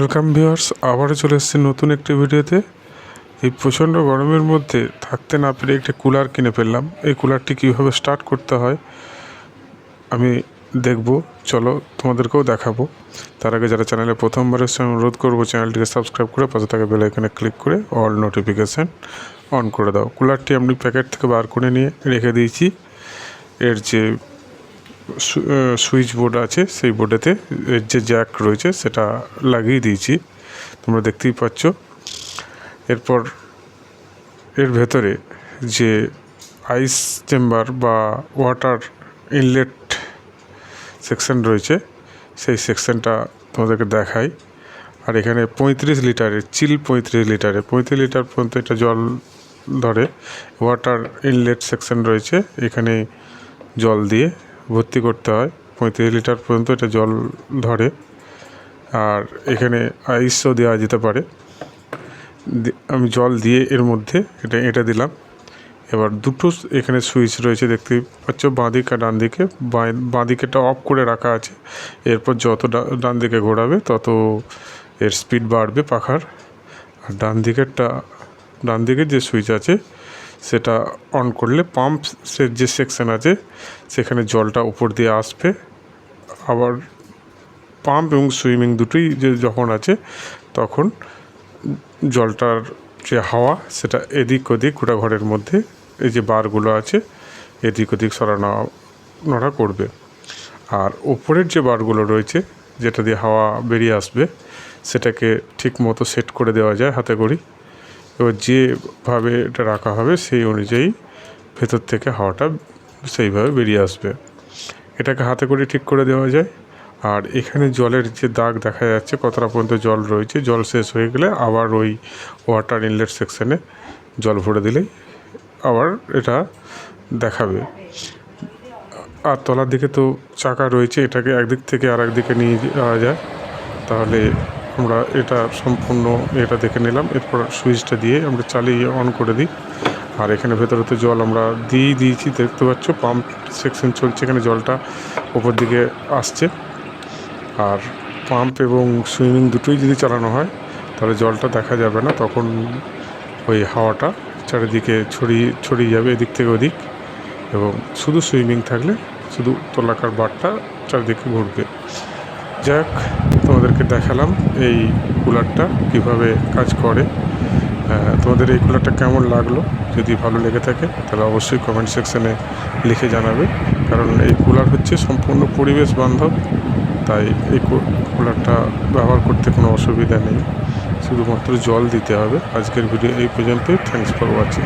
Welcome viewers আবারও চলে এসেছি নতুন একটি ভিডিওতে। এই প্রচণ্ড গরমের মধ্যে থাকতে না পেরে একটি কুলার কিনে ফেললাম। এই কুলারটি কীভাবে স্টার্ট করতে হয় আমি দেখব। চলো তোমাদেরকেও দেখাবো। তার আগে যারা চ্যানেলে প্রথমবার এসে আমি অনুরোধ করব চ্যানেলটিকে সাবস্ক্রাইব করে পাশে থাকা বেল আইকনে ক্লিক করে অল নোটিফিকেশান অন করে দাও। কুলারটি আমি প্যাকেট থেকে বার করে নিয়ে রেখে দিয়েছি। এর যে সুইচ বোর্ড আছে, সেই বোর্ডেতে যে জ্যাক রয়েছে সেটা লাগিয়ে দিয়েছি। তোমরা দেখতেই পাচ্ছ। এরপর এর ভেতরে যে আইস চেম্বার বা ওয়াটার ইনলেট সেকশন রয়েছে, সেই সেকশনটা তোমাদেরকে দেখাই। আর এখানে পঁয়ত্রিশ লিটারের, চিল পঁয়ত্রিশ লিটারে পঁয়ত্রিশ লিটার পর্যন্ত এটা জল ধরে। ওয়াটার ইনলেট সেকশন রয়েছে, এখানে জল দিয়ে ভর্তি করতে হয়। পঁয়ত্রিশ লিটার পর্যন্ত এটা জল ধরে। আর এখানে আইসও দেওয়া যেতে পারে। আমি জল দিয়ে এর মধ্যে এটা এটা দিলাম। এবার দুটো এখানে সুইচ রয়েছে, দেখতে পাচ্ছ বাঁ দিক আর ডান দিকে। বাঁ- দিকেটা অফ করে রাখা আছে। এরপর যত ডান দিকে ঘোরাবে, তত এর স্পিড বাড়বে পাখার। আর ডান দিকেরটা, ডান দিকের যে সুইচ আছে সেটা অন করলে পাম্প যে সেকশন আছে, সেখানে জলটা উপর দিয়ে আসবে। আবার পাম্প এবং সুইমিং দুটোই যে যখন আছে, তখন জলটার যে হাওয়া, সেটা এদিক ওদিক গোটা ঘরের মধ্যে এই যে বারগুলো আছে, এদিক ওদিক সরানো নড়া করবে। আর ওপরের যে বারগুলো রয়েছে, যেটা দিয়ে হাওয়া বেরিয়ে আসবে, সেটাকে ঠিক মতো সেট করে দেওয়া যায় হাতে করি এবার যেভাবে এটা রাখা হবে, সেই অনুযায়ী ভেতর থেকে হাওয়াটা সেইভাবে বেরিয়ে আসবে। এটাকে হাতে করে ঠিক করে দেওয়া যায়। আর এখানে জলের যে দাগ দেখা যাচ্ছে, কতটা পর্যন্ত জল রয়েছে, জল শেষ হয়ে গেলে আবার ওই ওয়াটার ইনলেট সেকশনে জল ভরে দিলেই আবার এটা দেখাবে। আর তলার দিকে তো চাকা রয়েছে, এটাকে একদিক থেকে আর দিকে নিয়ে যাওয়া যায়। তাহলে আমরা এটা সম্পূর্ণ এটা দেখে নিলাম। এরপর সুইচটা দিয়ে আমরা চালিয়ে অন করে দিই। আর এখানে ভেতরে তো জল আমরা দিয়েই দিয়েছি, দেখতে পাচ্ছ? পাম্প সেকশন চলছে এখানে, জলটা ওপর দিকে আসছে। আর পাম্প এবং সুইমিং দুটোই যদি চালানো হয়, তাহলে জলটা দেখা যাবে না। তখন ওই হাওয়াটা চারিদিকে ছড়িয়ে ছড়িয়ে যাবে এদিক থেকে ওদিক। এবং শুধু সুইমিং থাকলে, শুধু তোলাকার বারটা চারিদিকে ঘুরবে। যাক, তোমাদেরকে দেখালাম এই কুলারটা, কীভাবে কাজ করে। তোমাদের এই কুলারটা কেমন লাগল? যদি ভালো লেগে থাকে, তাহলে অবশ্যই কমেন্ট সেকশানে লিখে জানাবে। কারণ এই কুলার হচ্ছে সম্পূর্ণ পরিবেশ বান্ধব, তাই এই কুলারটা ব্যবহার করতে কোনো অসুবিধা নেই। শুধুমাত্র জল দিতে হবে। আজকের ভিডিও এই পর্যন্তই। Thanks for watching